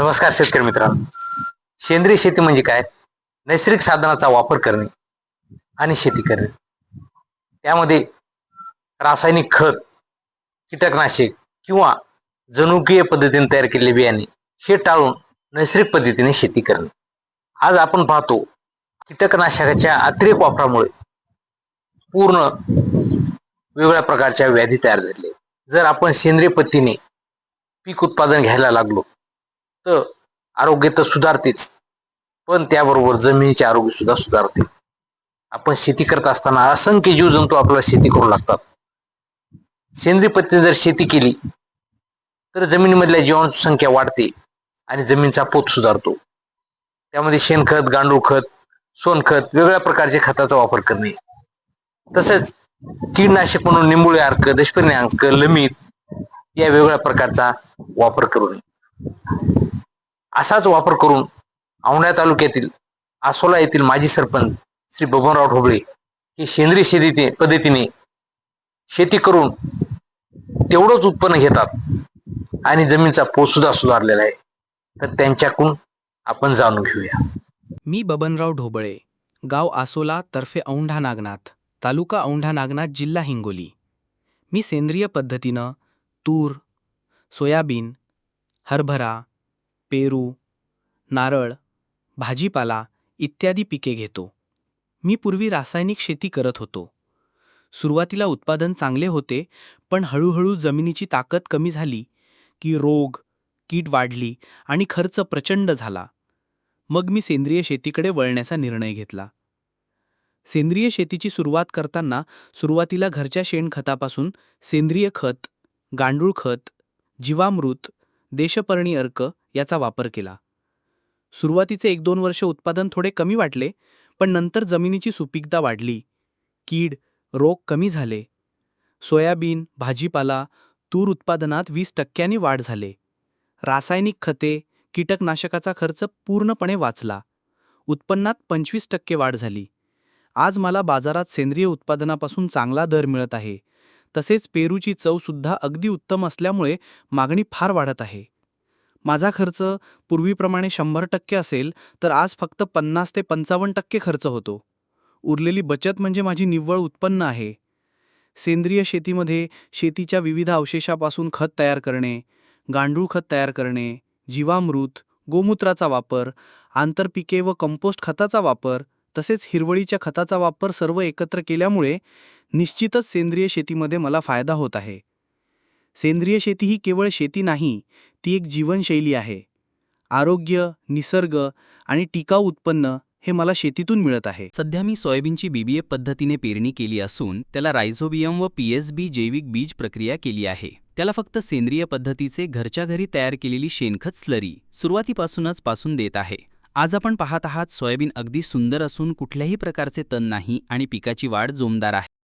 नमस्कार शेतकरी मित्रांनो. सेंद्रिय शेती म्हणजे काय? नैसर्गिक साधनाचा वापर करणे आणि शेती करणे. त्यामध्ये रासायनिक खत कीटकनाशक किंवा जनुकीय पद्धतीने तयार केलेले बियाणे हे टाळून नैसर्गिक पद्धतीने शेती करणे. आज आपण पाहतो कीटकनाशकाच्या अतिरेक वापरामुळे पूर्ण वेगवेगळ्या प्रकारच्या व्याधी तयार झाले जर आपण सेंद्रिय पद्धतीने पीक उत्पादन घ्यायला लागलो तर आरोग्य तर सुधारतेच. पण त्याबरोबर जमिनीचे आरोग्य सुद्धा सुधारते. आपण शेती करत असताना असंख्य जीवजंतू आपल्याला शेती करू लागतात. सेंद्रिय पद्धतीने जर शेती केली तर जमिनीमधल्या जीवाणूची संख्या वाढते आणि जमिनीचा पोत सुधारतो. त्यामध्ये शेणखत गांडूळ खत सोनखत वेगवेगळ्या प्रकारच्या खताचा वापर करणे. तसेच कीडनाशक म्हणून निंबुळे अर्क दशपर्णी अंक लमित या वेगळ्या प्रकारचा वापर करू नये असाच वापर करून औंढा तालुक्यातील आसोला येथील माजी सरपंच श्री बबनराव ढोबळे हे सेंद्रिय शेती पद्धतीने शेती करून तेवढंच उत्पन्न घेतात आणि जमिनीचा पोत सुद्धा सुधारलेला आहे. तर त्यांच्याकडून आपण जाणून घेऊया. मी बबनराव ढोबळे गाव आसोला तर्फे औंढा नागनाथ तालुका औंढा नागनाथ जिल्हा हिंगोली. मी सेंद्रिय पद्धतीनं तूर सोयाबीन हरभरा पेरू नारळ भाजीपाला इत्यादी पिके घेतो. मी पूर्वी रासायनिक शेती करत होतो. सुरुवातीला उत्पादन चांगले होते पण हळूहळू जमिनीची ताकद कमी झाली की रोग कीड वाढली आणि खर्च प्रचंड झाला. मग मी सेंद्रिय शेतीकडे वळण्याचा निर्णय घेतला. सेंद्रिय शेतीची सुरुवात करताना सुरुवातीला घरच्या शेणखतापासून सेंद्रिय खत गांडूळ खत जीवामृत देशपर्णी अर्क याचा वापर केला. सुरुवातीचे एक दोन वर्ष उत्पादन थोडे कमी वाटले पण नंतर जमिनीची सुपीकता वाढली. कीड रोग कमी झाले. सोयाबीन भाजीपाला तूर उत्पादनात वीस टक्क्यांनी वाढ झाले. रासायनिक खते कीटकनाशकाचा खर्च पूर्णपणे वाचला. उत्पन्नात पंचवीस टक्के वाढ झाली. आज मला बाजारात सेंद्रिय उत्पादनापासून चांगला दर मिळत आहे. तसेच पेरूची चवसुद्धा अगदी उत्तम असल्यामुळे मागणी फार वाढत आहे. माझा खर्च पूर्वीप्रमाणे शंभर टक्के असेल तर आज फक्त पन्नास ते पंचावन्न टक्के खर्च होतो. उरलेली बचत म्हणजे माझी निव्वळ उत्पन्न आहे. सेंद्रिय शेतीमध्ये शेतीच्या विविध अवशेषापासून खत तयार करणे गांडूळ खत तयार करणे जीवामृत गोमूत्राचा वापर आंतरपिके व कंपोस्ट खताचा वापर तसेच हिरवळीच्या खताचा वापर सर्व एकत्र केल्यामुळे निश्चितच सेंद्रिय शेतीमध्ये मला फायदा होत आहे. सेंद्रिय शेती ही केवळ शेती नाही ती एक जीवनशैली आहे. आरोग्य निसर्ग आणि टिकाऊ उत्पन्न हे मला शेतीतून मिळत आहे. सध्या मी सोयाबीनची बीबीए पद्धतीने पेरणी केली असून त्याला रायझोबियम व पीएसबी जैविक बीज प्रक्रिया केली आहे. त्याला फक्त सेंद्रिय पद्धतीचे घरच्या घरी तयार केलेली शेणखत स्लरी सुरुवातीपासूनच पासून देत आहे. आज आपण पाहत आहात सोयाबीन अगदी सुंदर असून कुठल्याही प्रकारचे तण नाही आणि पिकाची वाढ जोमदार आहे.